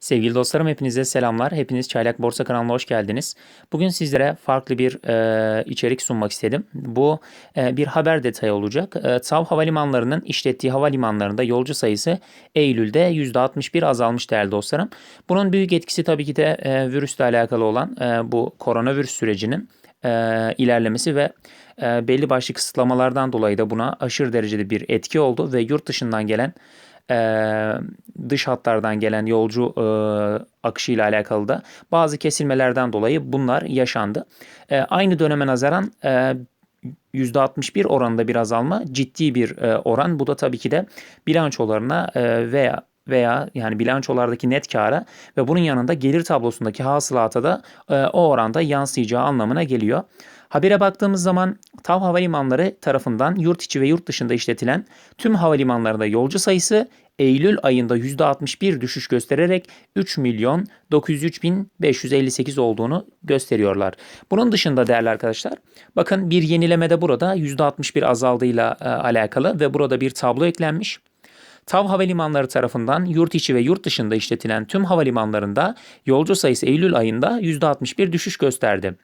Sevgili dostlarım hepinize selamlar. Hepiniz Çaylak Borsa kanalına hoş geldiniz. Bugün sizlere farklı bir e, içerik sunmak istedim. Bu e, bir haber detayı olacak. E, TAV Havalimanları'nın işlettiği havalimanlarında yolcu sayısı Eylül'de %61 azalmış değerli dostlarım. Bunun büyük etkisi tabii ki de e, virüsle alakalı olan e, bu koronavirüs sürecinin e, ilerlemesi ve e, belli başlı kısıtlamalardan dolayı da buna aşırı derecede bir etki oldu ve yurt dışından gelen e, dış hatlardan gelen yolcu e, akışı ile alakalı da bazı kesilmelerden dolayı bunlar yaşandı. E, aynı döneme nazaran e, %61 oranında bir azalma ciddi bir e, oran. Bu da tabii ki de bilançolarına e, veya veya yani bilançolardaki net kara ve bunun yanında gelir tablosundaki hasılata da e, o oranda yansıyacağı anlamına geliyor. Habere baktığımız zaman TAV Havalimanları tarafından yurt içi ve yurt dışında işletilen tüm havalimanlarında yolcu sayısı Eylül ayında %61 düşüş göstererek 3 milyon 903 bin 558 olduğunu gösteriyorlar. Bunun dışında değerli arkadaşlar bakın bir yenileme de burada %61 azaldığıyla e, alakalı ve burada bir tablo eklenmiş. TAV Havalimanları tarafından yurt içi ve yurt dışında işletilen tüm havalimanlarında yolcu sayısı Eylül ayında %61 düşüş gösterdi.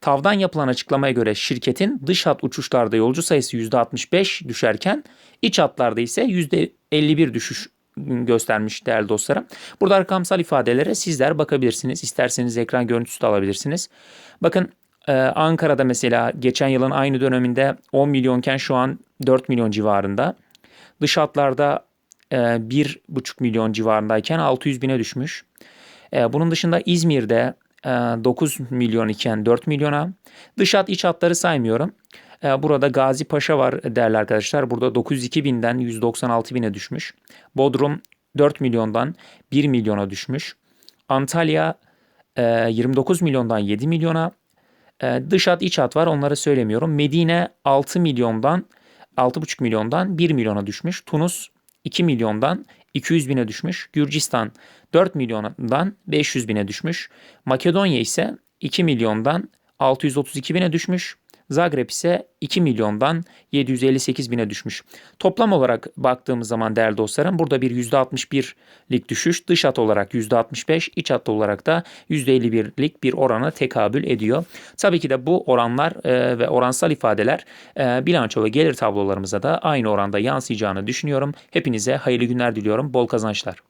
TAV'dan yapılan açıklamaya göre şirketin dış hat uçuşlarda yolcu sayısı %65 düşerken iç hatlarda ise %51 düşüş göstermiş değerli dostlarım. Burada rakamsal ifadelere sizler bakabilirsiniz. İsterseniz ekran görüntüsü de alabilirsiniz. Bakın ee, Ankara'da mesela geçen yılın aynı döneminde 10 milyonken şu an 4 milyon civarında. Dış hatlarda e, 1,5 milyon civarındayken 600 bine düşmüş. E, bunun dışında İzmir'de e, 9 milyon iken 4 milyona. Dış hat iç hatları saymıyorum. E, burada Gazi Paşa var değerli arkadaşlar. Burada 902 binden 196 bine düşmüş. Bodrum 4 milyondan 1 milyona düşmüş. Antalya e, 29 milyondan 7 milyona. E, dış hat iç hat var onları söylemiyorum. Medine 6 milyondan 6,5 milyondan 1 milyona düşmüş. Tunus 2 milyondan 200 bine düşmüş. Gürcistan 4 milyondan 500 bine düşmüş. Makedonya ise 2 milyondan 632 bine düşmüş. Zagreb ise 2 milyondan 758 bine düşmüş. Toplam olarak baktığımız zaman değerli dostlarım burada bir %61'lik düşüş dış hat olarak %65 iç hat olarak da %51'lik bir orana tekabül ediyor. Tabii ki de bu oranlar e, ve oransal ifadeler e, bilanço ve gelir tablolarımıza da aynı oranda yansıyacağını düşünüyorum. Hepinize hayırlı günler diliyorum. Bol kazançlar.